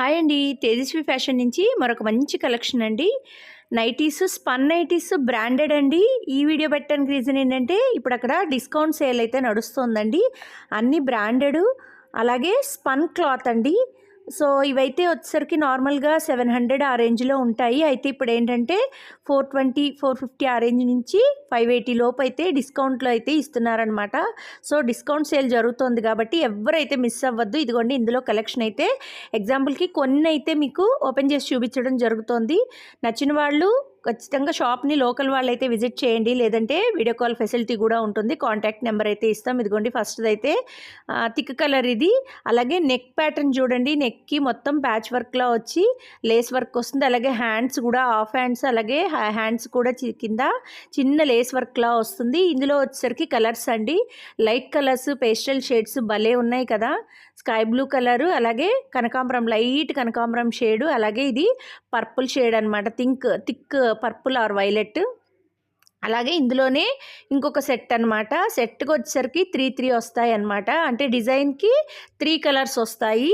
Hi అండి. Tejaswi fashion నుంచి మరొక మంచి కలెక్షన్ అండి. నైటీస్ స్పన్ నైటీస్ బ్రాండెడ్ అండి. ఈ వీడియో పెట్టడానికి రీజన్ ఏంటంటే ఇప్పుడు అక్కడ డిస్కౌంట్ సేల్ అయితే నడుస్తుందండి. అన్ని బ్రాండెడ్. అలాగే స్పన్ క్లాత్ అండి. సో ఇవైతే వచ్చేసరికి నార్మల్గా సెవెన్ హండ్రెడ్ ఆ రేంజ్లో ఉంటాయి. అయితే ఇప్పుడు ఏంటంటే ఫోర్ ట్వంటీ ఫోర్ ఫిఫ్టీ ఆ రేంజ్ నుంచి ఫైవ్ ఎయిటీ లోపు అయితే డిస్కౌంట్లో అయితే ఇస్తున్నారనమాట సో డిస్కౌంట్ సేల్ జరుగుతుంది కాబట్టి ఎవరైతే మిస్ అవ్వద్దు. ఇదిగోండి ఇందులో కలెక్షన్ అయితే ఎగ్జాంపుల్కి కొన్ని అయితే మీకు ఓపెన్ చేసి చూపించడం జరుగుతోంది. నచ్చిన వాళ్ళు ఖచ్చితంగా షాప్ని లోకల్ వాళ్ళైతే విజిట్ చేయండి. లేదంటే వీడియో కాల్ ఫెసిలిటీ కూడా ఉంటుంది. కాంటాక్ట్ నెంబర్ అయితే ఇస్తాం. ఇదిగోండి ఫస్ట్ అయితే థిక్ కలర్ ఇది. అలాగే నెక్ ప్యాటర్న్ చూడండి. నెక్కి మొత్తం ప్యాచ్ వర్క్లా వచ్చి లేస్ వర్క్ వస్తుంది. అలాగే హ్యాండ్స్ కూడా హాఫ్ హ్యాండ్స్ అలాగే హ్యాండ్స్ కూడా కింద చిన్న లేస్ వర్క్లా వస్తుంది. ఇందులో వచ్చేసరికి కలర్స్ అండి. లైట్ కలర్స్ పేస్టల్ షేడ్స్ భలే ఉన్నాయి కదా. స్కై బ్లూ కలరు అలాగే కనకాంబరం లైట్ కనకాంబరం షేడు అలాగే ఇది పర్పుల్ షేడ్ అనమాట think thick purple or violet. అలాగే ఇందులోనే ఇంకొక సెట్ అనమాట సెట్కి వచ్చేసరికి త్రీ త్రీ వస్తాయి అనమాట అంటే డిజైన్కి త్రీ కలర్స్ వస్తాయి.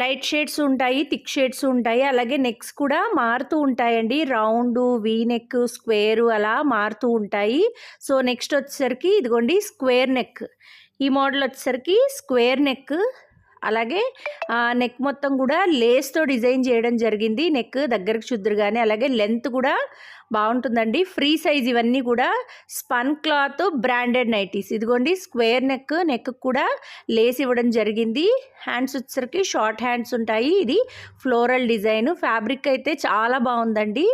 లైట్ షేడ్స్ ఉంటాయి థిక్ షేడ్స్ ఉంటాయి. అలాగే నెక్స్ కూడా మారుతూ ఉంటాయండి. రౌండ్ వీ నెక్ స్క్వేరు అలా మారుతూ ఉంటాయి. సో నెక్స్ట్ వచ్చేసరికి ఇదిగోండి స్క్వేర్ నెక్. ఈ మోడల్ వచ్చేసరికి స్క్వేర్ నెక్ అలాగే నెక్ మొత్తం కూడా లేస్తో డిజైన్ చేయడం జరిగింది. నెక్ దగ్గరకు కానీ అలాగే లెంత్ కూడా బాగుంటుందండి. ఫ్రీ సైజ్ ఇవన్నీ కూడా స్పన్ క్లాత్ బ్రాండెడ్ నైటీస్. ఇదిగోండి స్క్వేర్ నెక్ నెక్ కూడా లేస్ ఇవ్వడం జరిగింది. హ్యాండ్స్ వచ్చేసరికి షార్ట్ హ్యాండ్స్ ఉంటాయి. ఇది ఫ్లోరల్ డిజైన్. ఫ్యాబ్రిక్ అయితే చాలా బాగుందండి.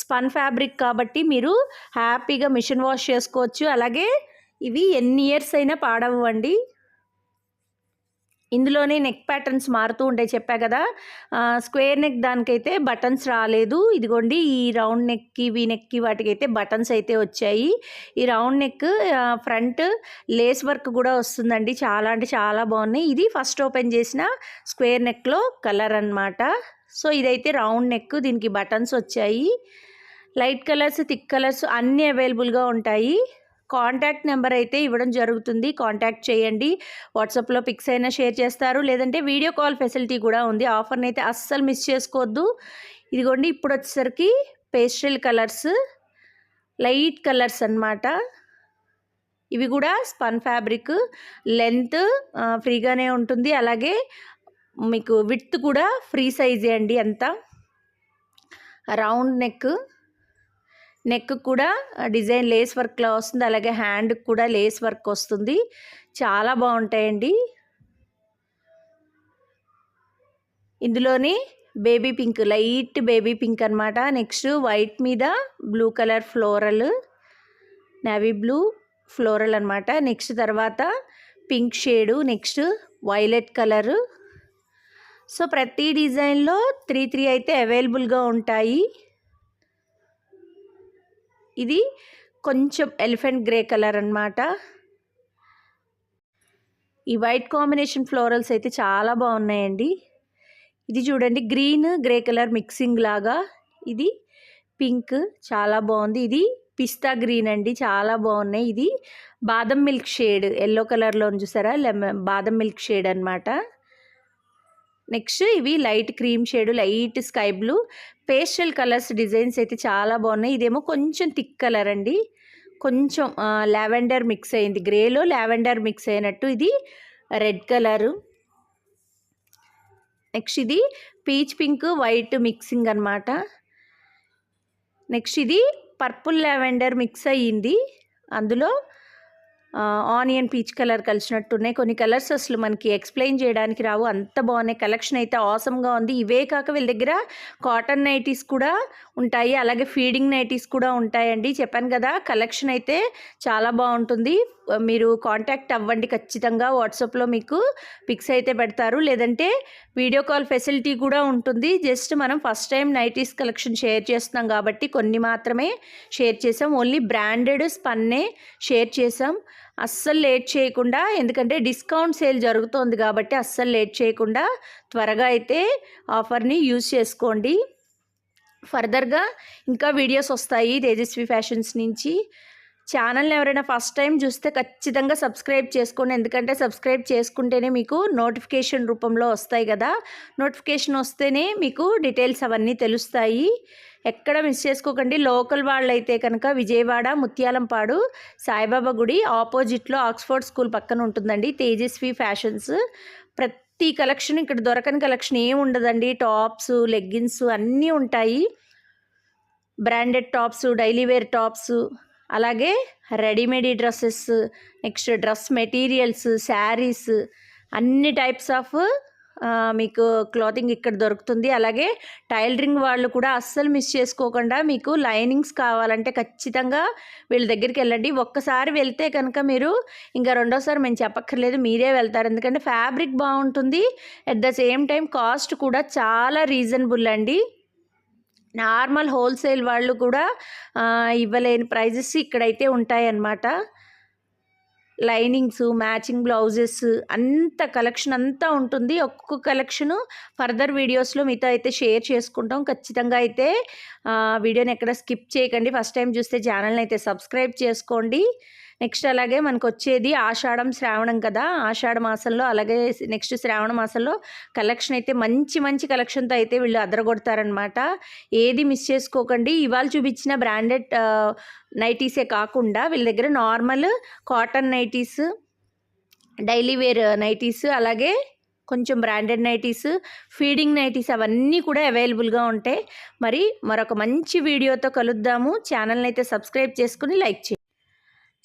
స్పన్ ఫ్యాబ్రిక్ కాబట్టి మీరు హ్యాపీగా మిషన్ వాష్ చేసుకోవచ్చు. అలాగే ఇవి ఎన్ని ఇయర్స్ అయినా పాడవండి. ఇందులోనే నెక్ ప్యాటర్న్స్ మారుతూ ఉంటాయి చెప్పా కదా. స్క్వేర్ నెక్ దానికైతే బటన్స్ రాలేదు. ఇదిగోండి ఈ రౌండ్ నెక్కి వీ నెక్కి వాటికైతే బటన్స్ అయితే వచ్చాయి. ఈ round neck front lace work కూడా వస్తుందండి. చాలా అంటే చాలా బాగున్నాయి. ఇది ఫస్ట్ ఓపెన్ చేసిన స్క్వేర్ నెక్లో కలర్ అనమాట సో ఇదైతే రౌండ్ నెక్ దీనికి బటన్స్ వచ్చాయి. లైట్ కలర్స్ థిక్ కలర్స్ అన్నీ అవైలబుల్గా ఉంటాయి. కాంటాక్ట్ నెంబర్ అయితే ఇవ్వడం జరుగుతుంది. కాంటాక్ట్ చేయండి. వాట్సాప్లో పిక్స్ అయినా షేర్ చేస్తారు. లేదంటే వీడియో కాల్ ఫెసిలిటీ కూడా ఉంది. ఆఫర్ని అయితే అస్సలు మిస్ చేసుకోవద్దు. ఇదిగోండి ఇప్పుడు వచ్చేసరికి పేస్టల్ కలర్స్ లైట్ కలర్స్ అన్నమాట. ఇవి కూడా స్పన్ ఫ్యాబ్రిక్. లెంత్ ఫ్రీగానే ఉంటుంది. అలాగే మీకు విత్ కూడా ఫ్రీ సైజే అండి అంతా. Round neck. నెక్ కూడా డిజైన్ లేస్ వర్క్లో వస్తుంది. అలాగే హ్యాండ్కి కూడా లేస్ వర్క్ వస్తుంది. చాలా బాగుంటాయండి. ఇందులోని baby pink light baby pink అనమాట నెక్స్ట్ వైట్ మీద blue colour floral navy blue floral అనమాట నెక్స్ట్ తర్వాత pink shade next violet colour. So ప్రతి డిజైన్లో త్రీ త్రీ అయితే అవైలబుల్గా ఉంటాయి. ఇది కొంచెం ఎలిఫెంట్ గ్రే కలర్ అన్నమాట. ఈ వైట్ కాంబినేషన్ ఫ్లోరల్స్ అయితే చాలా బాగున్నాయండి. ఇది చూడండి గ్రీన్ గ్రే కలర్ మిక్సింగ్ లాగా. ఇది పింక్ చాలా బాగుంది. ఇది పిస్తా గ్రీన్ అండి చాలా బాగున్నాయి. ఇది బాదం మిల్క్ షేడ్ ఎల్లో కలర్లో చూసారా? లెమన్ బాదం మిల్క్ షేడ్ అనమాట నెక్స్ట్ ఇవి light cream shade light sky blue. Pastel colours designs అయితే చాలా బాగున్నాయి. ఇదేమో కొంచెం థిక్ కలర్ అండి. కొంచెం లావెండర్ మిక్స్ అయింది. గ్రేలో లావెండర్ మిక్స్ అయినట్టు ఇది రెడ్ కలరు. నెక్స్ట్ ఇది పీచ్ పింక్ వైట్ మిక్సింగ్ అనమాట నెక్స్ట్ ఇది పర్పుల్ లావెండర్ మిక్స్ అయ్యింది అందులో ఆనియన్ పీచ్ కలర్ కలిసినట్టున్నాయి కొన్ని కలర్స్ అసలు మనకి ఎక్స్ప్లెయిన్ చేయడానికి రావు. అంత బాగున్నాయి. కలెక్షన్ అయితే ఆసమ్గా ఉంది. ఇవే కాక వీళ్ళ దగ్గర కాటన్ నైటీస్ కూడా ఉంటాయి. అలాగే ఫీడింగ్ నైటీస్ కూడా ఉంటాయండి. చెప్పాను కదా కలెక్షన్ అయితే చాలా బాగుంటుంది. మీరు కాంటాక్ట్ అవ్వండి ఖచ్చితంగా. వాట్సాప్లో మీకు పిక్స్ అయితే పెడతారు. లేదంటే వీడియో కాల్ ఫెసిలిటీ కూడా ఉంటుంది. జస్ట్ మనం first time nighties collection share చేస్తున్నాం కాబట్టి కొన్ని మాత్రమే షేర్ చేసాం. ఓన్లీ బ్రాండెడ్ స్పన్నే షేర్ చేసాం. అస్సలు లేట్ చేయకుండా ఎందుకంటే డిస్కౌంట్ సేల్ జరుగుతోంది కాబట్టి అస్సలు లేట్ చేయకుండా త్వరగా అయితే ఆఫర్ని యూజ్ చేసుకోండి. ఫర్దర్గా ఇంకా వీడియోస్ వస్తాయి తేజస్వి ఫ్యాషన్స్ నుంచి. ఛానల్ని ఎవరైనా ఫస్ట్ టైం చూస్తే ఖచ్చితంగా సబ్స్క్రైబ్ చేసుకోండి. ఎందుకంటే సబ్స్క్రైబ్ చేసుకుంటేనే మీకు నోటిఫికేషన్ రూపంలో వస్తాయి కదా. నోటిఫికేషన్ వస్తేనే మీకు డీటెయిల్స్ అవన్నీ తెలుస్తాయి. ఎక్కడ మిస్ చేసుకోకండి. లోకల్ వాళ్ళైతే కనుక విజయవాడ ముత్యాలంపాడు సాయిబాబా గుడి ఆపోజిట్లో ఆక్స్ఫర్డ్ స్కూల్ పక్కన ఉంటుందండి. తేజస్వి ఫ్యాషన్స్. ప్రతి కలెక్షన్ ఇక్కడ దొరకని కలెక్షన్ ఏమి ఉండదండి. టాప్స్ లెగ్గిన్స్ అన్నీ ఉంటాయి. Branded tops daily wear tops అలాగే readymade dresses next dress materials saris అన్ని టైప్స్ ఆఫ్ మీకు క్లాతింగ్ ఇక్కడ దొరుకుతుంది. అలాగే టైలరింగ్ వాళ్ళు కూడా అస్సలు మిస్ చేసుకోకుండా మీకు లైనింగ్స్ కావాలంటే ఖచ్చితంగా వీళ్ళ దగ్గరికి వెళ్ళండి. ఒక్కసారి వెళ్తే కనుక మీరు ఇంకా రెండోసారి మేము చెప్పక్కర్లేదు మీరే వెళ్తారు. ఎందుకంటే ఫ్యాబ్రిక్ బాగుంటుంది. At the same time cost కూడా చాలా రీజనబుల్ అండి. నార్మల్ హోల్సేల్ వాళ్ళు కూడా ఇవ్వలేని ప్రైజెస్ ఇక్కడైతే ఉంటాయన్నమాట. లైనింగ్స్ మ్యాచింగ్ బ్లౌజెస్ అంత కలెక్షన్ అంతా ఉంటుంది. ఒక్కొక్క కలెక్షను ఫర్దర్ వీడియోస్లో మీతో అయితే షేర్ చేసుకుంటాం. ఖచ్చితంగా అయితే వీడియోని ఎక్కడ స్కిప్ చేయకండి. ఫస్ట్ టైం చూస్తే ఛానల్ని అయితే సబ్స్క్రైబ్ చేసుకోండి. నెక్స్ట్ అలాగే మనకు వచ్చేది ఆషాఢం శ్రావణం కదా ఆషాఢ మాసంలో అలాగే నెక్స్ట్ శ్రావణ మాసంలో కలెక్షన్ అయితే మంచి మంచి కలెక్షన్తో అయితే వీళ్ళు అదరగొడతారనమాట ఏది మిస్ చేసుకోకండి. ఇవాళ చూపించిన బ్రాండెడ్ నైటీసే కాకుండా వీళ్ళ దగ్గర normal cotton nighties daily wear nighties అలాగే కొంచెం బ్రాండెడ్ నైటీస్ ఫీడింగ్ నైటీస్ అవన్నీ కూడా అవైలబుల్గా ఉంటాయి. మరి మరొక మంచి వీడియోతో కలుద్దాము. ఛానల్ని అయితే సబ్స్క్రైబ్ చేసుకుని లైక్ చేయండి.